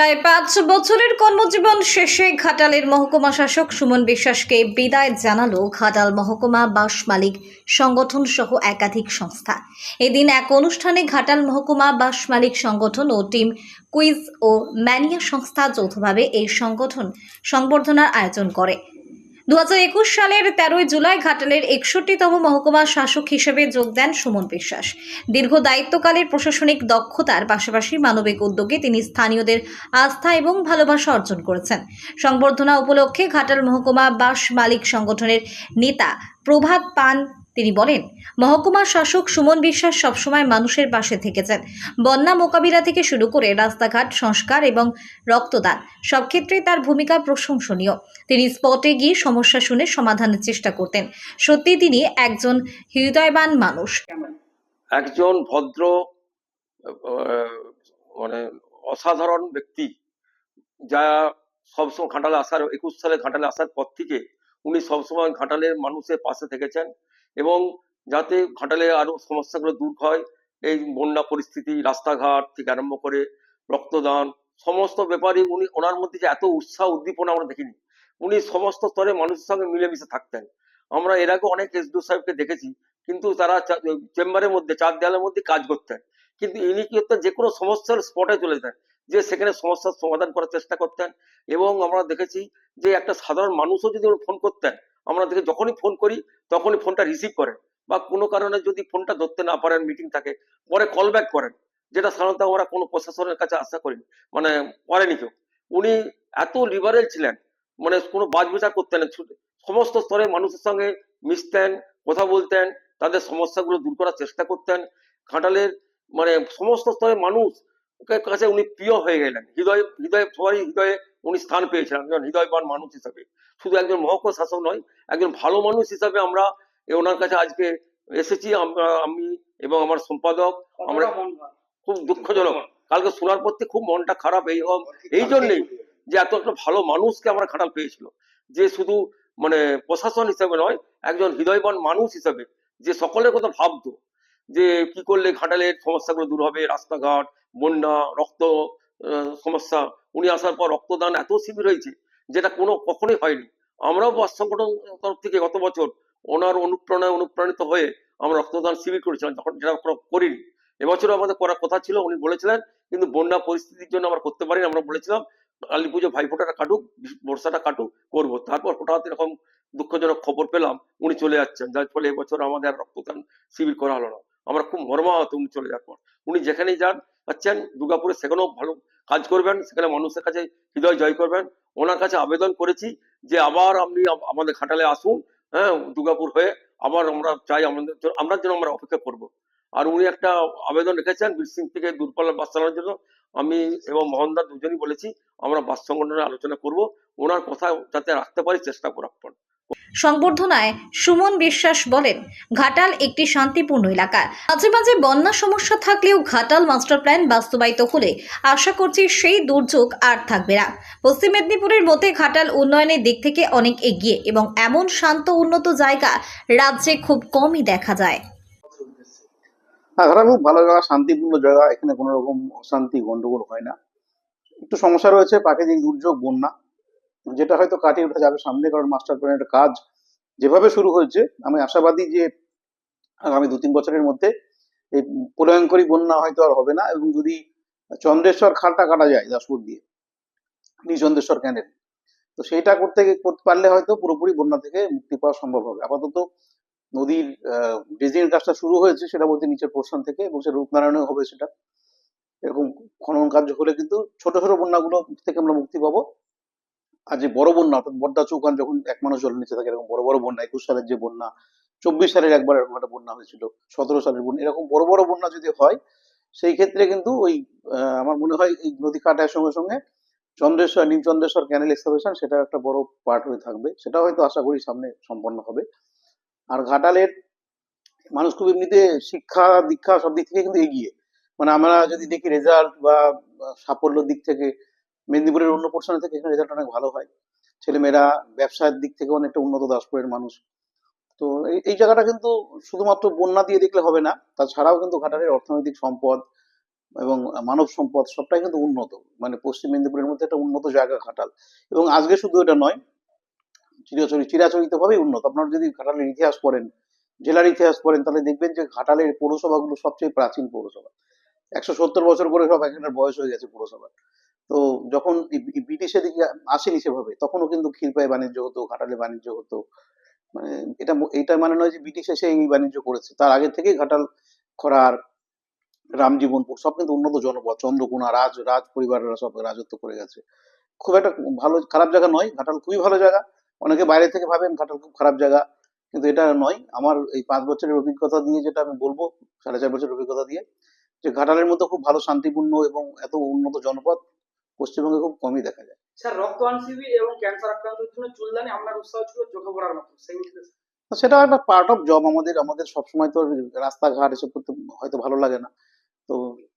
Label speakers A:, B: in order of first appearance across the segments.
A: প্রায় পাঁচ বছরের কর্মজীবন শেষে ঘাটালের মহকুমা শাসক সুমন বিশ্বাসকে বিদায় জানালো ঘাটাল মহকুমা বাস মালিক, সংগঠন সহ একাধিক সংস্থা। এদিন এক অনুষ্ঠানে ঘাটাল মহকুমা বাস মালিক সংগঠন ও টিম কুইজ ও ম্যানিয়া সংস্থা যৌথভাবে এই সংগঠন সংবর্ধনার আয়োজন করে। দু সালের তেরোই জুলাই ঘাটালের একষট্টিতম মহকুমা শাসক হিসেবে যোগ দেন সুমন বিশ্বাস। দীর্ঘ দায়িত্বকালের প্রশাসনিক দক্ষতার পাশাপাশি মানবিক উদ্যোগে তিনি স্থানীয়দের আস্থা এবং ভালোবাসা অর্জন করেছেন। সংবর্ধনা উপলক্ষে ঘাটাল মহকুমা বাস মালিক সংগঠনের নেতা প্রভাত পান তিনি বলেন মহকুমা শাসক সুমন বিশ্বাস সবসময় মানুষের পাশে থেকেছেন। বন্যা মোকাবিলা থেকে শুরু করে রাস্তাঘাট, সংস্কার এবং রক্তদান সব ক্ষেত্রেই তার ভূমিকা প্রশংসনীয়। তিনি স্পটে গিয়ে সমস্যা শুনে সমাধানের চেষ্টা করতেন। সত্যি তিনি একজন হৃদয়বান মানুষ।
B: একজন ভদ্র মানে অসাধারণ ব্যক্তি, যা সবসময় ঘাটালে আসার, একুশ সালে ঘাটালে আসার পর থেকে উনি সবসময় ঘাটালের মানুষের পাশে থেকেছেন। এবং যাতে ঘাটালে আরও সমস্যাগুলো দূর হয়, এই বন্যা পরিস্থিতি, রাস্তাঘাট থেকে আরম্ভ করে রক্তদান, সমস্ত ব্যাপারে উনি, ওনার মধ্যে যে এত উৎসাহ উদ্দীপনা আমরা দেখিনি। উনি সমস্ত স্তরে মানুষের সঙ্গে মিলেমিশে থাকতেন। আমরা এর আগে অনেক এসডিও সাহেবকে দেখেছি, কিন্তু তারা চেম্বারের মধ্যে, চার দেওয়ালের মধ্যে কাজ করতেন। কিন্তু ইনি কি করতেন যে কোনো সমস্যার স্পটে চলে যেতেন, যে সেখানে সমস্যার সমাধান করার চেষ্টা করতেন এবং আমরা দেখেছি যে একটা সাধারণ মানুষও যদি ফোন করতেন দেখে যখনই ফোন করি, তখনই ফোনটা রিসিভ করেন। বা কোনো কারণে যদি ফোনটা ধরতে না পারেন মিটিং থাকে, পরে কল ব্যাক করেন। যেটা সাধারণত আমরা কোনো প্রশাসনের কাছে আশা করিনি মানে করেনি কেউ। উনি এত লিবারেল ছিলেন মানে কোনো বাজ বিচার করতেন সমস্ত স্তরে মানুষের সঙ্গে মিশতেন, কথা বলতেন, তাদের সমস্যাগুলো দূর করার চেষ্টা করতেন। ঘাটালের মানে সমস্ত স্তরের মানুষ কাছে উনি প্রিয় হয়ে গেলেন। হৃদয় হৃদয়ে সবারই হৃদয়ে উনি স্থান পেয়েছিলেন। একজন হৃদয়বান মানুষ হিসাবে। শুধু একজন মহকুমা শাসক নয় একজন ভালো মানুষ হিসাবে আমরা ওনার কাছে আজকে এসেছি। আমরা আমি এবং আমার সম্পাদক আমরা খুব দুঃখজনক। কালকে শোনার পর খুব মনটা খারাপ এই এই জন্যেই যে এত একটা ভালো মানুষকে আমরা খাটাল পেয়েছিল। যে শুধু মানে প্রশাসন হিসাবে নয় একজন হৃদয়বান মানুষ হিসাবে যে সকলের কথা ভাবতো যে কি করলে ঘাটালের সমস্যাগুলো দূর হবে রাস্তাঘাট বন্যা রক্ত সমস্যা। উনি আসার পর রক্তদান এত শিবির হয়েছে যেটা কোনো কখনোই হয়নি। আমরাও বাস সংগঠন তরফ থেকে গত বছর ওনার অনুপ্রেরণায় অনুপ্রাণিত হয়ে আমরা রক্তদান শিবির করেছিলাম, যখন যেটা করিনি। এবছরও আমাদের করার কথা ছিল, উনি বলেছিলেন, কিন্তু বন্যা পরিস্থিতির জন্য আমরা করতে পারিনি, আমরা বলেছিলাম, কালী পুজো ভাইফোঁটাটা কাটুক বর্ষাটা কাটুক, করব। তারপর হঠাৎ এরকম দুঃখজনক খবর পেলাম, উনি চলে যাচ্ছেন। যার ফলে এবছর আমাদের রক্তদান শিবির করা হলো না। আমরা খুব মর্মাহত উনি চলে যাওয়ার পর। উনি যেখানেই যান যাচ্ছেন দুর্গাপুরে সেখানেও ভালো কাজ করবেন, সেখানে মানুষের কাছে হৃদয় জয় করবেন। ওনার কাছে আবেদন করেছি যে আবার আপনি আমাদের ঘাটালে আসুন হ্যাঁ দুর্গাপুর হয়ে আবার আমরা চাই আমাদের জন্য- আমরা যেন আমরা অপেক্ষা করব। আর উনি একটা আবেদন রেখেছেন, বীর সিং থেকে দূরপাল্লার বাস চালানোর জন্য। আমি এবং মোহনদা দুজনই বলেছি, আমরা বাস সংগঠনের আলোচনা করব। ওনার কথা যাতে রাখতে পারি, চেষ্টা করার পর
A: সংবর্ধনায় সুমন বিশ্বাস বলেন, ঘাটাল একটি শান্তিপূর্ণ এলাকা। মাঝে মাঝে বন্যা সমস্যা থাকলেও ঘাটাল মাস্টার প্ল্যান বাস্তবায়িত হলে আশা করছি সেই দুর্যোগ আর থাকবে না। পশ্চিম মেদিনীপুরের মধ্যে ঘাটাল উন্নয়নের দিক থেকে অনেক এগিয়ে এবং এমন শান্ত উন্নত জায়গা রাজ্যে খুব কমই দেখা যায়।
C: হ্যাঁ খুব ভালো জায়গা, শান্তিপূর্ণ জায়গা। এখানে কোনো রকম অশান্তি গন্ডগোল হয় না। একটু সমস্যা রয়েছে, প্রাকৃতিক দুর্যোগ, বন্যা। যেটা হয়তো কাটিয়ে ওঠা যাবে সামনে, কারণ মাস্টার প্ল্যানের কাজ যেভাবে শুরু হয়েছে, আমি আশাবাদী যে আগামী দু তিন বছরের মধ্যে এই প্রলয়ঙ্করী বন্যা হয়তো আর হবে না এবং যদি চন্দ্রেশ্বর খালটা কাটা যায় দাসপুর দিয়ে নিচন্দ্রেশ্বর ক্যানেল তো সেইটা করতে করতে পারলে হয়তো পুরোপুরি বন্যা থেকে মুক্তি পাওয়া সম্ভব হবে। আপাতত নদীর ড্রেজিং কাজটা শুরু হয়েছে সেটা বলতে নিচের পোর্শন থেকে, এবং সে রূপনারায়ণও হবে সেটা। এরকম খনন কার্য হলে কিন্তু ছোট ছোট বন্যাগুলো থেকে আমরা মুক্তি পাবো। আর যে বড় বন্যা, অর্থাৎ বড্ডা চৌকান যখন এক মানুষ জল নিচে থাকে, এরকম বড় বড় বন্যা, একুশ সালের যে বন্যা, চব্বিশ সালের একবার এরকম একটা বন্যা হয়েছিল, সতেরো সালের বন্যা, এরকম বড় বড় বন্যা যদি হয়, সেই ক্ষেত্রে কিন্তু ওই আমার মনে হয় এই নদী কাটার সঙ্গে সঙ্গে চন্দ্রেশ্বর নীল চন্দ্রেশ্বর ক্যানেল এক্সকাভেশন সেটা একটা বড় পার্ট হয়ে থাকবে সেটা হয়তো আশা করি সামনে সম্পন্ন হবে। আর ঘাটালের মানুষ খুব এমনিতে শিক্ষা, দীক্ষা সব দিক থেকে কিন্তু এগিয়ে। মানে আমরা যদি দেখি রেজাল্ট বা সাফল্যের দিক থেকে মেদিনীপুরের অন্য পোর্শনে থেকে এখানে রেজাল্ট অনেক ভালো হয়। ছেলেমেয়েরা ব্যবসার দিক থেকে অনেকটা উন্নত, দাসপুরের মানুষ। তো এই জায়গাটা কিন্তু শুধুমাত্র বন্যা দিয়ে দেখলে হবে না, তাছাড়াও কিন্তু ঘাটালের অর্থনৈতিক সম্পদ এবং মানব সম্পদ সবটাই কিন্তু উন্নত। মানে পশ্চিম মেদিনীপুরের মধ্যে একটা উন্নত জায়গা ঘাটাল। এবং আজকে শুধু এটা নয়, চিরাচরি, চিরাচরিতভাবেই উন্নত। আপনারা যদি ঘাটালের ইতিহাস পড়েন, জেলার ইতিহাস পড়েন, তাহলে দেখবেন যে ঘাটালের পৌরসভাগুলো সবচেয়ে প্রাচীন পৌরসভা। একশো সত্তর বছর করে সব এখানের বয়স হয়ে গেছে পৌরসভা তো যখন এই বি- আসেনি সেভাবে, তখনও কিন্তু ক্ষীরপাই বাণিজ্য হতো, ঘাটালে বাণিজ্য হতো। মানে এটা এটা মানে নয় যে ব্রিটিশ এসে এই বাণিজ্য করেছে। তার আগে থেকেই ঘাটাল খরার রামজীবনপুর সব কিন্তু উন্নত জনপদ, চন্দ্রকোনা, রাজ রাজ পরিবারেরা সব রাজত্ব করে গেছে। খুব একটা ভালো, খারাপ জায়গা নয়, ঘাটাল খুবই ভালো জায়গা। অনেকে বাইরে থেকে ভাবেন ঘাটাল খুব খারাপ জায়গা, কিন্তু এটা নয়। আমার এই পাঁচ বছরের অভিজ্ঞতা দিয়ে যেটা আমি বলব, সাড়ে চার বছরের অভিজ্ঞতা দিয়ে, যে ঘাটালের মধ্যে খুব ভালো শান্তিপূর্ণ এবং এত উন্নত জনপদ পশ্চিমবঙ্গে খুব কমই দেখা যায়।
D: স্যার রক্তদান শিবির এবং ক্যান্সার আক্রান্তের জন্য চুলদানি আপনার উৎসাহ ছিল চোখে পড়ার মতো সেই
C: সেটা একটা পার্ট অফ জব আমাদের আমাদের সবসময় তো রাস্তাঘাট এসব করতে হয়তো ভালো লাগে না। তো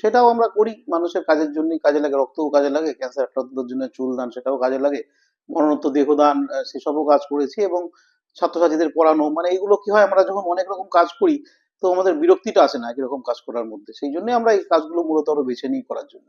C: সেটাও আমরা করি মানুষের কাজের জন্যই কাজে লাগে রক্তও কাজে লাগে ক্যান্সার আক্রান্তদের জন্য চুল দান সেটাও কাজে লাগে মরণোত্তর দেহদান সেসবও কাজ করেছি এবং ছাত্রছাত্রীদের পড়ানো মানে এইগুলো কি হয় আমরা যখন অনেক রকম কাজ করি তো আমাদের বিরক্তিটা আসে না একই রকম কাজ করার মধ্যে। সেই জন্য আমরা এই কাজগুলো মূলত আরও বেছে নিই করার জন্য।